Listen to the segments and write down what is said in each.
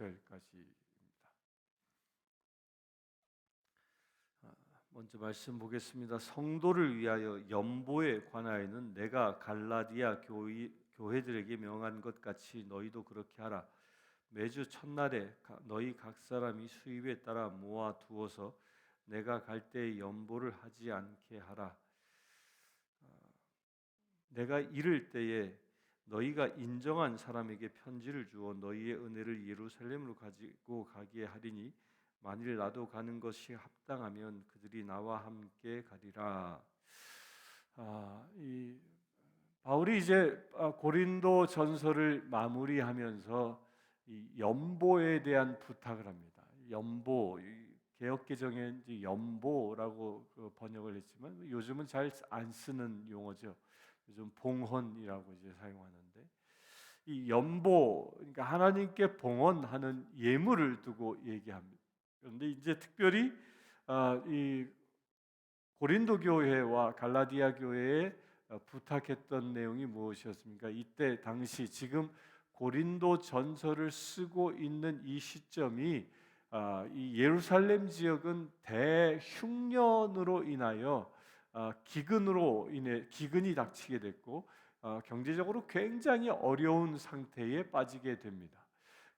4절까지입니다. 아, 먼저 말씀 보겠습니다. 성도를 위하여 연보에 관하여는 내가 갈라디아 교회, 교회들에게 명한 것 같이 너희도 그렇게 하라. 매주 첫날에 가- 너희 각 사람이 수입에 따라 모아 두어서 내가 갈때 연보를 하지 않게 하라. 아, 내가 이를 때에 너희가 인정한 사람에게 편지를 주어 너희의 은혜를 예루살렘으로 가지고 가게 하리니 만일 나도 가는 것이 합당하면 그들이 나와 함께 가리라. 아, 이 바울이 이제 아, 고린도 전서를 마무리하면서 이 연보에 대한 부탁을 합니다. 연보 이 개혁 개정에 연보라고 그 번역을 했지만 요즘은 잘 안 쓰는 용어죠. 요즘 봉헌이라고 이제 사용하는데 이 연보 그러니까 하나님께 봉헌하는 예물을 두고 얘기합니다. 그런데 이제 특별히 아, 이 고린도 교회와 갈라디아 교회에 어, 부탁했던 내용이 무엇이었습니까? 이때 당시 지금 고린도 전서를 쓰고 있는 이 시점이 아, 이 예루살렘 지역은 대흉년으로 인하여 아, 기근으로 인해 기근이 닥치게 됐고 어, 경제적으로 굉장히 어려운 상태에 빠지게 됩니다.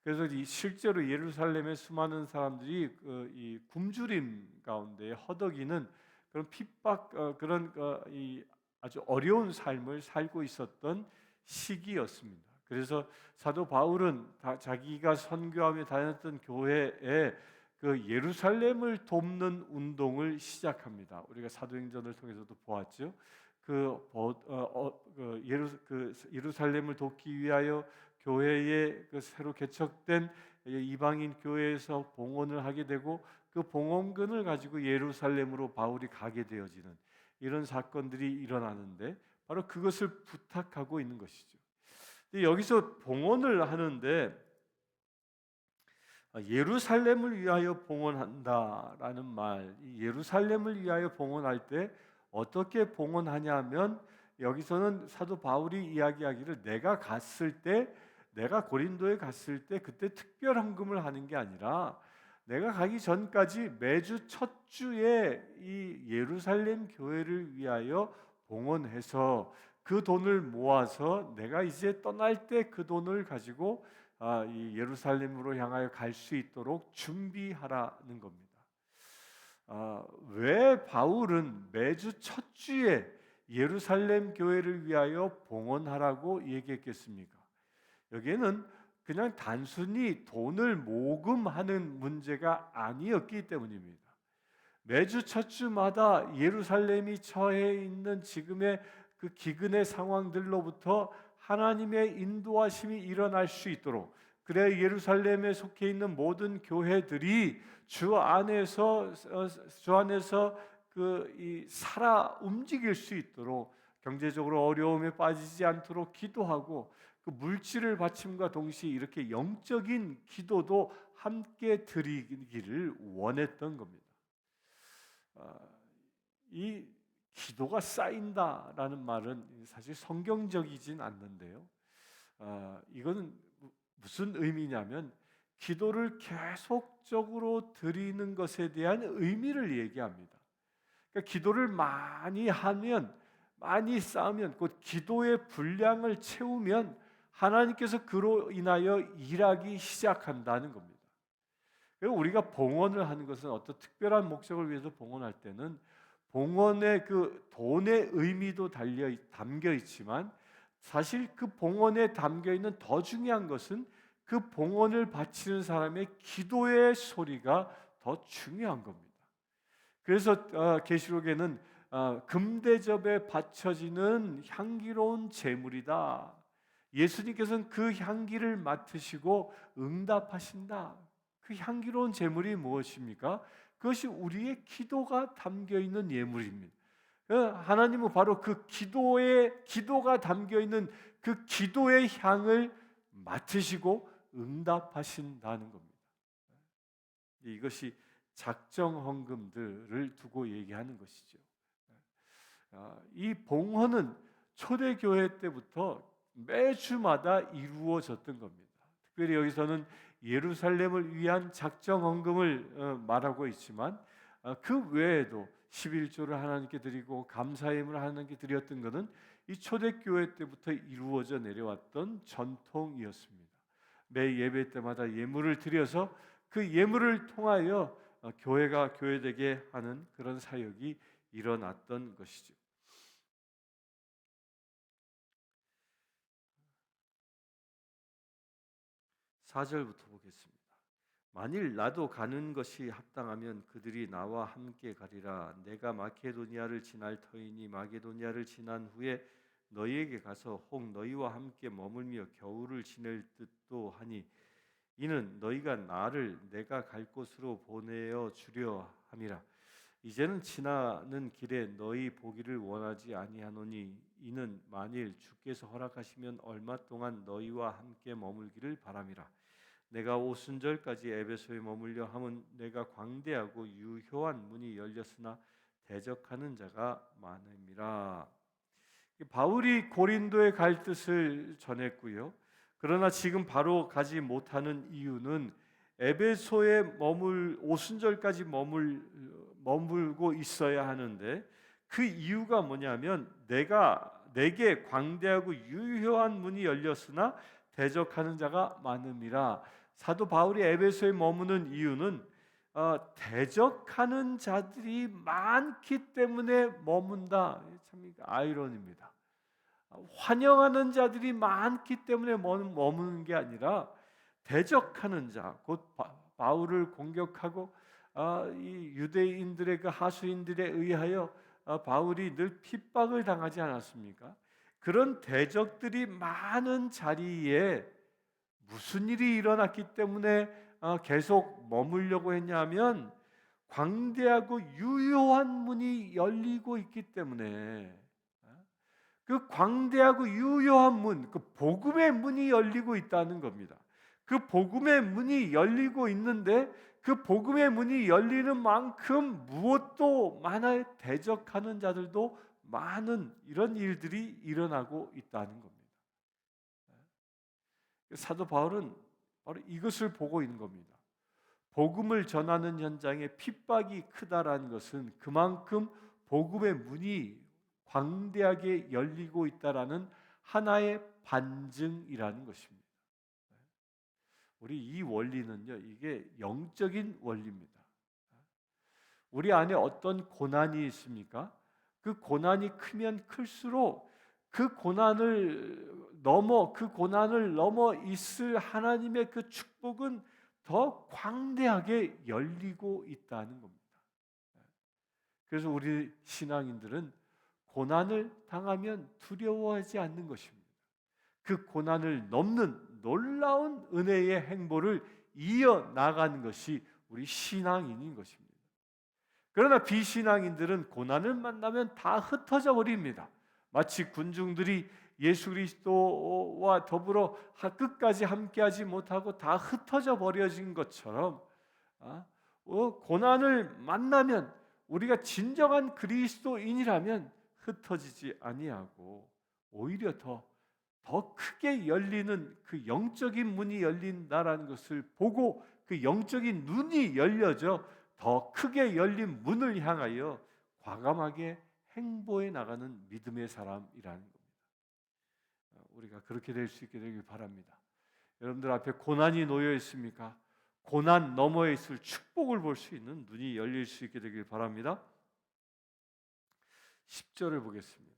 그래서 이 실제로 예루살렘의 수많은 사람들이 그이 굶주림 가운데 허덕이는 그런 핍박 어, 그런 어, 이 아주 어려운 삶을 살고 있었던 시기였습니다. 그래서 사도 바울은 다 자기가 선교하며 다녔던 교회에 그 예루살렘을 돕는 운동을 시작합니다. 우리가 사도행전을 통해서도 보았죠. 그, 어, 어, 그, 예루, 그 예루살렘을 돕기 위하여 교회에 그 새로 개척된 이방인 교회에서 봉헌을 하게 되고 그 봉헌금을 가지고 예루살렘으로 바울이 가게 되어지는 이런 사건들이 일어나는데 바로 그것을 부탁하고 있는 것이죠. 여기서 봉헌을 하는데 예루살렘을 위하여 봉헌한다라는 말, 예루살렘을 위하여 봉헌할 때 어떻게 봉헌하냐면 여기서는 사도 바울이 이야기하기를 내가 갔을 때 내가 고린도에 갔을 때 그때 특별 헌금을 하는 게 아니라 내가 가기 전까지 매주 첫 주에 이 예루살렘 교회를 위하여 봉헌해서 그 돈을 모아서 내가 이제 떠날 때 그 돈을 가지고 아, 이 예루살렘으로 향하여 갈 수 있도록 준비하라는 겁니다. 아, 왜 바울은 매주 첫 주에 예루살렘 교회를 위하여 봉헌하라고 얘기했겠습니까? 여기에는 그냥 단순히 돈을 모금하는 문제가 아니었기 때문입니다. 매주 첫 주마다 예루살렘이 처해 있는 지금의 그 기근의 상황들로부터 하나님의 인도하심이 일어날 수 있도록 그래 예루살렘에 속해 있는 모든 교회들이 주 안에서 어, 주 안에서 그이 살아 움직일 수 있도록 경제적으로 어려움에 빠지지 않도록 기도하고 그 물질을 바침과 동시에 이렇게 영적인 기도도 함께 드리기를 원했던 겁니다. 아, 이 기도가 쌓인다라는 말은 사실 성경적이진 않는데요. 아, 이거는 무슨 의미냐면 기도를 계속적으로 드리는 것에 대한 의미를 얘기합니다. 그러니까 기도를 많이 하면 많이 쌓으면 곧 기도의 분량을 채우면 하나님께서 그로 인하여 일하기 시작한다는 겁니다. 우리가 봉헌을 하는 것은 어떤 특별한 목적을 위해서 봉헌할 때는 봉헌의 그 돈의 의미도 달려 담겨 있지만 사실 그 봉헌에 담겨 있는 더 중요한 것은 그 봉헌을 바치는 사람의 기도의 소리가 더 중요한 겁니다. 그래서 어, 계시록에는 어, 금대접에 바쳐지는 향기로운 제물이다. 예수님께서는 그 향기를 맡으시고 응답하신다. 그 향기로운 제물이 무엇입니까? 그것이 우리의 기도가 담겨 있는 예물입니다. 어, 하나님은 바로 그 기도의 기도가 담겨 있는 그 기도의 향을 맡으시고 응답하신다는 겁니다. 이것이 작정 헌금들을 두고 얘기하는 것이죠. 아, 이 봉헌은 초대교회 때부터 매주마다 이루어졌던 겁니다. 특별히 여기서는 예루살렘을 위한 작정 헌금을 어, 말하고 있지만 어, 그 외에도 11조를 하나님께 드리고 감사임을 하나님께 드렸던 것은 이 초대교회 때부터 이루어져 내려왔던 전통이었습니다. 매 예배 때마다 예물을 드려서 그 예물을 통하여 어, 교회가 교회되게 하는 그런 사역이 일어났던 것이죠. 4절부터 보겠습니다. 만일 나도 가는 것이 합당하면 그들이 나와 함께 가리라. 내가 마케도니아를 지날 터이니 마게도니아를 지난 후에 너희에게 가서 혹 너희와 함께 머물며 겨울을 지낼 듯도 하니 이는 너희가 나를 내가 갈 곳으로 보내어 주려 함이라. 이제는 지나는 길에 너희 보기를 원하지 아니하노니 이는 만일 주께서 허락하시면 얼마 동안 너희와 함께 머물기를 바람이라. 내가 오순절까지 에베소에 머물려 함은 내가 광대하고 유효한 문이 열렸으나 대적하는 자가 많음이라. 바울이 고린도에 갈 뜻을 전했고요. 그러나 지금 바로 가지 못하는 이유는 에베소에 머물 오순절까지 머물 머물고 있어야 하는데 그 이유가 뭐냐면 내가 내게 광대하고 유효한 문이 열렸으나 대적하는 자가 많음이라 사도 바울이 에베소에 머무는 이유는 어, 대적하는 자들이 많기 때문에 머문다. 참 아이러니입니다. 환영하는 자들이 많기 때문에 머무는 게 아니라 대적하는 자, 곧 바울을 공격하고 어, 이 유대인들의 그 하수인들에 의하여 어, 바울이 늘 핍박을 당하지 않았습니까? 그런 대적들이 많은 자리에 무슨 일이 일어났기 때문에 어, 계속 머물려고 했냐면 광대하고 유효한 문이 열리고 있기 때문에 어, 그 광대하고 유효한 문, 그 복음의 문이 열리고 있다는 겁니다. 그 복음의 문이 열리고 있는데 그 복음의 문이 열리는 만큼 무엇도 많아 대적하는 자들도 많은 이런 일들이 일어나고 있다는 겁니다. 사도 바울은 바로 이것을 보고 있는 겁니다. 복음을 전하는 현장에 핍박이 크다라는 것은 그만큼 복음의 문이 광대하게 열리고 있다라는 하나의 반증이라는 것입니다. 우리 이 원리는요, 이게 영적인 원리입니다. 우리 안에 어떤 고난이 있습니까? 그 고난이 크면 클수록 그 고난을 넘어 그 고난을 넘어 있을 하나님의 그 축복은 더 광대하게 열리고 있다는 겁니다. 그래서 우리 신앙인들은 고난을 당하면 두려워하지 않는 것입니다. 그 고난을 넘는 놀라운 은혜의 행보를 이어 나가는 것이 우리 신앙인인 것입니다. 그러나 비신앙인들은 고난을 만나면 다 흩어져 버립니다. 마치 군중들이 예수 그리스도와 더불어 끝까지 함께하지 못하고 다 흩어져 버려진 것처럼 아, 어, 고난을 만나면 우리가 진정한 그리스도인이라면 흩어지지 아니하고 오히려 더 더 크게 열리는 그 영적인 문이 열린다라는 것을 보고 그 영적인 눈이 열려져 더 크게 열린 문을 향하여 과감하게 행보해 나가는 믿음의 사람이라는 겁니다. 어, 우리가 그렇게 될 수 있게 되길 바랍니다. 여러분들 앞에 고난이 놓여 있습니까? 고난 너머에 있을 축복을 볼 수 있는 눈이 열릴 수 있게 되길 바랍니다. 10절을 보겠습니다.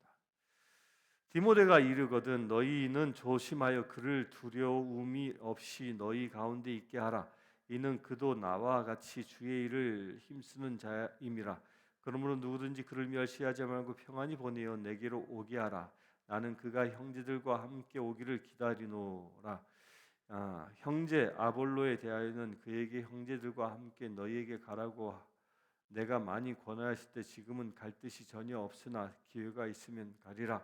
디모데가 이르거든 너희는 조심하여 그를 두려움이 없이 너희 가운데 있게 하라. 이는 그도 나와 같이 주의 일을 힘쓰는 자임이라. 그러므로 누구든지 그를 멸시하지 말고 평안히 보내어 내게로 오게 하라. 나는 그가 형제들과 함께 오기를 기다리노라. 아, 형제 아볼로에 대하여는 그에게 형제들과 함께 너희에게 가라고 내가 많이 권하였을 때 지금은 갈 뜻이 전혀 없으나 기회가 있으면 가리라.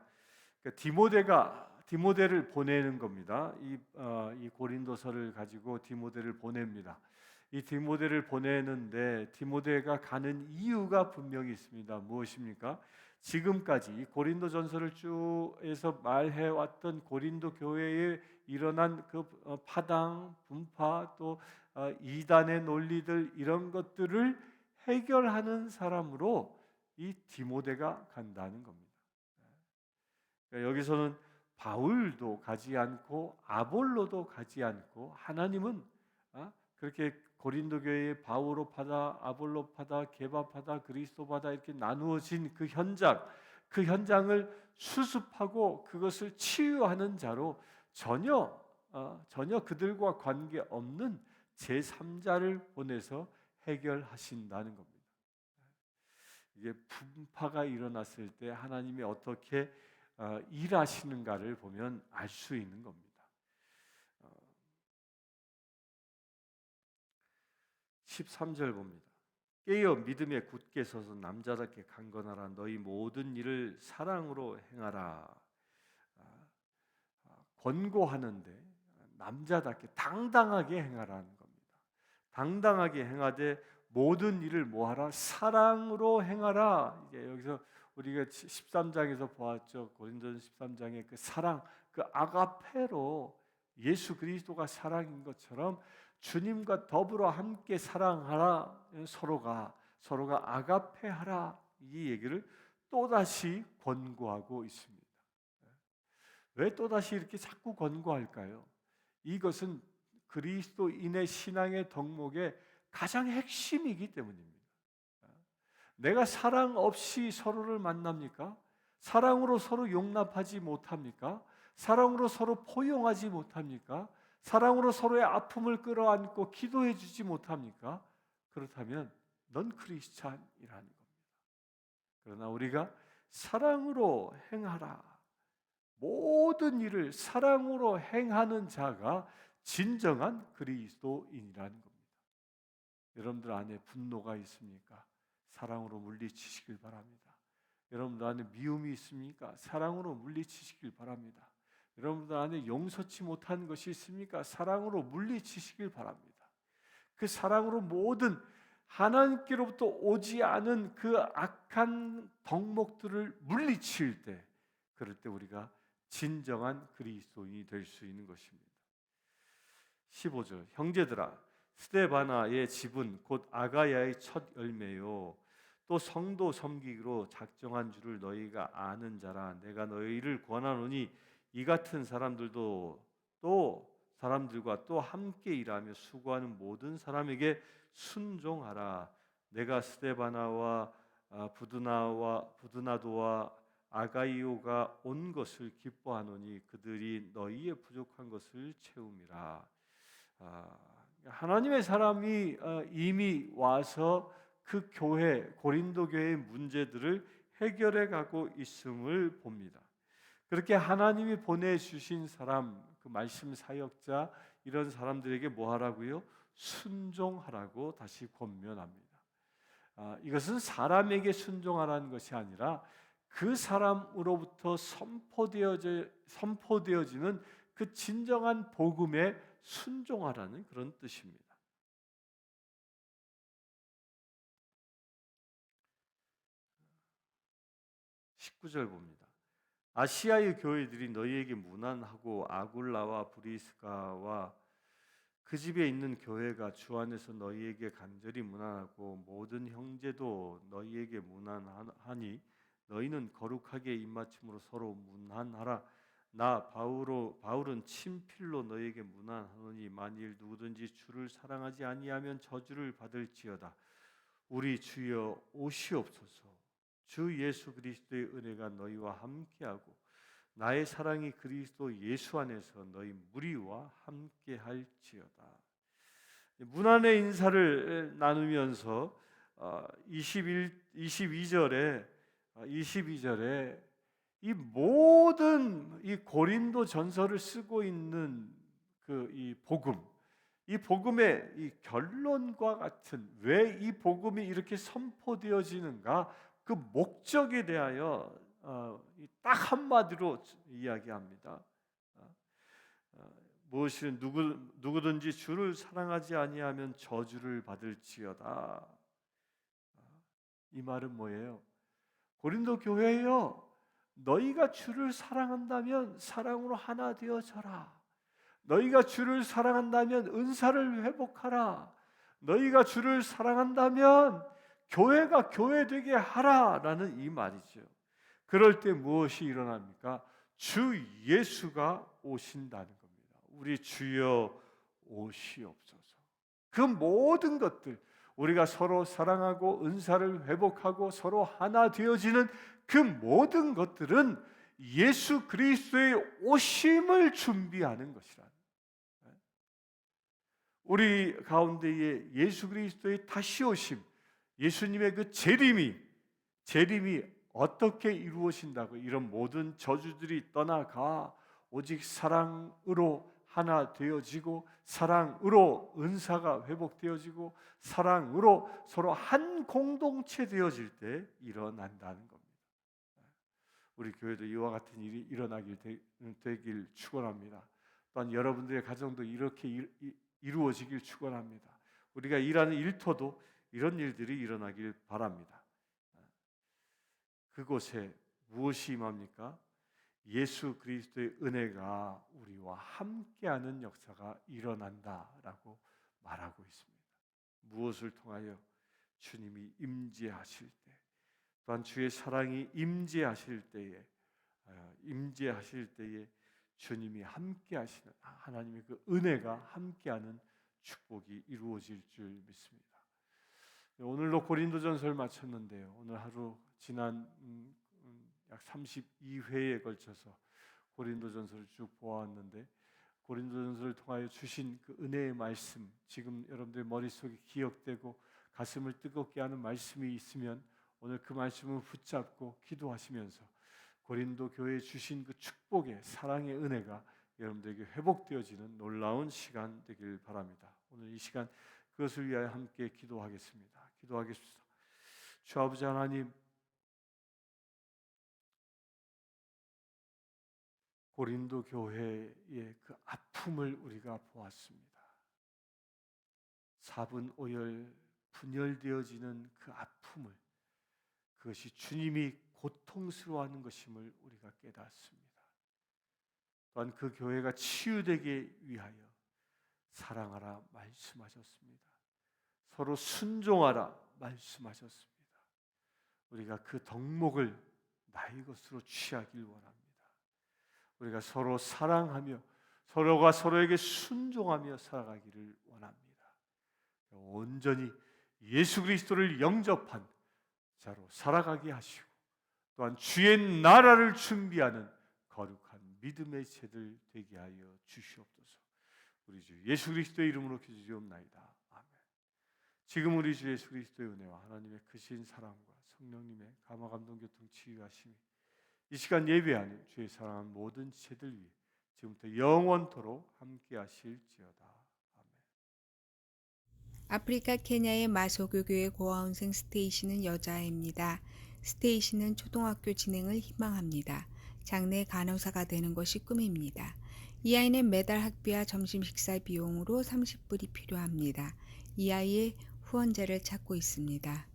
그러니까 디모데가 디모데를 보내는 겁니다. 이, 어, 이 고린도서를 가지고 디모데를 보냅니다. 이 디모데를 보내는데 디모데가 가는 이유가 분명히 있습니다. 무엇입니까? 지금까지 이 고린도 전설을 쭉 해서 말해 왔던 고린도 교회에 일어난 그 어, 파당, 분파 또 어, 이단의 논리들 이런 것들을 해결하는 사람으로 이 디모데가 간다는 겁니다. 그러니까 여기서는 바울도 가지 않고 아볼로도 가지 않고 하나님은 어, 그렇게 고린도 교회에 바울로 파다 아볼로 파다 게바 파다 그리스도 파다 이렇게 나누어진 그 현장 그 현장을 수습하고 그것을 치유하는 자로 전혀 어, 전혀 그들과 관계 없는 제 3자를 보내서 해결하신다는 겁니다. 이게 분파가 일어났을 때 하나님이 어떻게 어, 일하시는가를 보면 알 수 있는 겁니다. 13절 봅니다. 깨어 믿음에 굳게 서서 남자답게 강건하라 너희 모든 일을 사랑으로 행하라. 아, 아, 권고하는데 남자답게 당당하게 행하라는 겁니다. 당당하게 행하되 모든 일을 뭐하라 사랑으로 행하라. 이게 여기서 우리가 13장에서 보았죠. 고린도전 13장의 그 사랑, 그 아가페로 예수 그리스도가 사랑인 것처럼 주님과 더불어 함께 사랑하라 서로가 서로가 아가페하라 이 얘기를 또 다시 권고하고 있습니다. 왜 또 다시 이렇게 자꾸 권고할까요? 이것은 그리스도인의 신앙의 덕목의 가장 핵심이기 때문입니다. 내가 사랑 없이 서로를 만납니까? 사랑으로 서로 용납하지 못합니까? 사랑으로 서로 포용하지 못합니까? 사랑으로 서로의 아픔을 끌어안고 기도해 주지 못합니까? 그렇다면 넌 크리스찬이라는 겁니다. 그러나 우리가 사랑으로 행하라. 모든 일을 사랑으로 행하는 자가 진정한 그리스도인이라는 겁니다. 여러분들 안에 분노가 있습니까? 사랑으로 물리치시길 바랍니다. 여러분들 안에 미움이 있습니까? 사랑으로 물리치시길 바랍니다. 여러분들 안에 용서치 못한 것이 있습니까? 사랑으로 물리치시길 바랍니다. 그 사랑으로 모든 하나님께로부터 오지 않은 그 악한 덕목들을 물리칠 때, 그럴 때 우리가 진정한 그리스도인이 될 수 있는 것입니다. 15절 형제들아 스테바나의 집은 곧 아가야의 첫 열매요 또 성도 섬기기로 작정한 줄을 너희가 아는 자라 내가 너희를 권하노니 이 같은 사람들도 또 사람들과 또 함께 일하며 수고하는 모든 사람에게 순종하라. 내가 스테바나와 아, 부드나와 부드나도와 아가이오가 온 것을 기뻐하노니 그들이 너희의 부족한 것을 채움이라. 아, 하나님의 사람이 어, 이미 와서 그 교회 고린도 교회의 문제들을 해결해 가고 있음을 봅니다. 그렇게 하나님이 보내주신 사람, 그 말씀 사역자 이런 사람들에게 뭐 하라고요? 순종하라고 다시 권면합니다. 아, 이것은 사람에게 순종하라는 것이 아니라 그 사람으로부터 선포되어져, 선포되어지는 그 진정한 복음에 순종하라는 그런 뜻입니다. 19절 봅니다. 아시아의 교회들이 너희에게 무난하고 아굴라와 브리스가와 그 집에 있는 교회가 주 안에서 너희에게 간절히 무난하고 모든 형제도 너희에게 무난하니 너희는 거룩하게 입맞춤으로 서로 무난하라. 나 바울로 바울은 친필로 너희에게 무난하노니 만일 누구든지 주를 사랑하지 아니하면 저주를 받을지어다. 우리 주여 오시옵소서. 주 예수 그리스도의 은혜가 너희와 함께하고 나의 사랑이 그리스도 예수 안에서 너희 무리와 함께할지어다. 문안의 인사를 나누면서 21 어, 22절에 22절에 어, 이 모든 이 고린도 전설을 쓰고 있는 그 이 복음 이 복음의 이 결론과 같은 왜 이 복음이 이렇게 선포되어지는가 그 목적에 대하여 어, 딱 한마디로 이야기합니다. 어, 어, 무엇이 누구 누구든지 주를 사랑하지 아니하면 저주를 받을지어다. 이 말은 뭐예요? 고린도 교회여 너희가 주를 사랑한다면 사랑으로 하나 되어져라. 너희가 주를 사랑한다면 은사를 회복하라. 너희가 주를 사랑한다면 교회가 교회되게 하라라는 이 말이죠. 그럴 때 무엇이 일어납니까? 주 예수가 오신다는 겁니다. 우리 주여 오시옵소서. 그 모든 것들 우리가 서로 사랑하고 은사를 회복하고 서로 하나 되어지는 그 모든 것들은 예수 그리스도의 오심을 준비하는 것이라. 우리 가운데에 예수 그리스도의 다시 오심, 예수님의 그 재림이 재림이 어떻게 이루어진다고 이런 모든 저주들이 떠나가 오직 사랑으로 하나 되어지고 사랑으로 은사가 회복되어지고 사랑으로 서로 한 공동체 되어질 때 일어난다는 겁니다. 우리 교회도 이와 같은 일이 일어나길 되길 축원합니다. 또한 여러분들의 가정도 이렇게 이루어지길 축원합니다. 우리가 일하는 일터도 이런 일들이 일어나길 바랍니다. 그곳에 무엇이 임합니까? 예수 그리스도의 은혜가 우리와 함께하는 역사가 일어난다라고 말하고 있습니다. 무엇을 통하여 주님이 임재하실 때, 또한 주의 사랑이 임재하실 때에 어, 임재하실 때에 주님이 함께하시는 하나님의 그 은혜가 함께하는 축복이 이루어질 줄 믿습니다. 오늘로 고린도전설 마쳤는데요. 오늘 하루 지난 음, 음, 약 32회에 걸쳐서 고린도전설을 쭉 보았는데 고린도전설을 통하여 주신 그 은혜의 말씀 지금 여러분들 머릿속에 기억되고 가슴을 뜨겁게 하는 말씀이 있으면 오늘 그 말씀을 붙잡고 기도하시면서 고린도 교회에 주신 그 축복의 사랑의 은혜가 여러분들에게 회복되어지는 놀라운 시간 되길 바랍니다. 오늘 이 시간 그것을 위하여 함께 기도하겠습니다. 기도하겠습니다. 주 아버지 하나님 고린도 교회의 그 아픔을 우리가 보았습니다. 사분 오열 분열되어지는 그 아픔을 그것이 주님이 고통스러워하는 것임을 우리가 깨닫습니다. 또한 그 교회가 치유되기 위하여 사랑하라 말씀하셨습니다. 서로 순종하라 말씀하셨습니다. 우리가 그 덕목을 나의 것으로 취하길 원합니다. 우리가 서로 사랑하며 서로가 서로에게 순종하며 살아가기를 원합니다. 온전히 예수 그리스도를 영접한 자로 살아가게 하시고 또한 주의 나라를 준비하는 거룩한 믿음의 새들 되게 하여 주시옵소서. 우리 주 예수 그리스도의 이름으로 기도드리옵나이다. 지금 우리 주 예수 그리스도의 은혜와 하나님의 크신 사랑과 성령님의 감화 감동 교통 치유하심이 이 시간 예배하는 주의 사랑한 모든 지체들 위해 지금부터 영원토록 함께 하실지어다. 아멘. 아프리카 케냐의 마소교교의 고아원생 스테이시는 여자입니다. 스테이시는 초등학교 진행을 희망합니다. 장래 간호사가 되는 것이 꿈입니다. 이 아이는 매달 학비와 점심 식사 비용으로 30불이 필요합니다. 이 아이의 후원자를 찾고 있습니다.